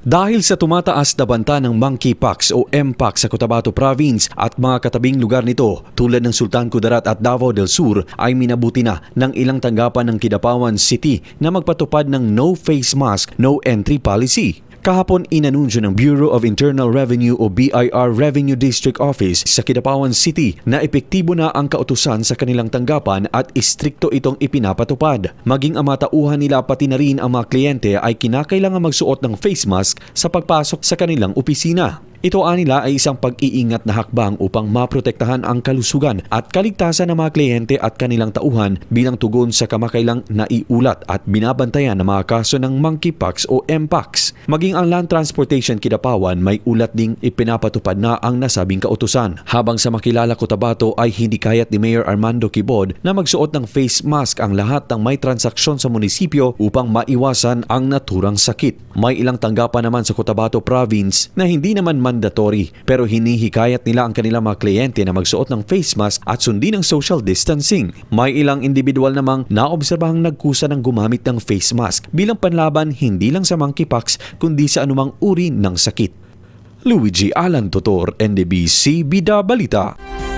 Dahil sa tumataas na banta ng monkeypox o mpox sa Cotabato Province at mga katabing lugar nito tulad ng Sultan Kudarat at Davao del Sur ay minabuti na ng ilang tanggapan ng Kidapawan City na magpatupad ng no face mask, no entry policy. Kahapon inanunsyo ng Bureau of Internal Revenue o BIR Revenue District Office sa Kidapawan City na epektibo na ang kautusan sa kanilang tanggapan at istrikto itong ipinapatupad. Maging ang matauhan nila pati na rin ang mga kliyente ay kinakailangan magsuot ng face mask sa pagpasok sa kanilang opisina. Ito anila ay isang pag-iingat na hakbang upang maprotektahan ang kalusugan at kaligtasan ng mga kliyente at kanilang tauhan bilang tugon sa kamakailang naiulat at binabantayan ng mga kaso ng monkeypox o mpox. Maging ang Land Transportation Kidapawan may ulat ding ipinapatupad na ang nasabing kautusan. Habang sa makilala Cotabato ay hindi kayat ni Mayor Armando Kibod na magsuot ng face mask ang lahat ng may transaksyon sa munisipyo upang maiwasan ang naturang sakit. May ilang tanggapan naman sa Cotabato Province na hindi naman mandatory pero hinihikayat nila ang kanilang mga kliyente na magsuot ng face mask at sundin ang social distancing. May ilang individual namang naobserbahang nagkusa ng gumamit ng face mask bilang panlaban hindi lang sa monkeypox kundi sa anumang uri ng sakit. Luigi Alan Totor, NDBC Bida Balita.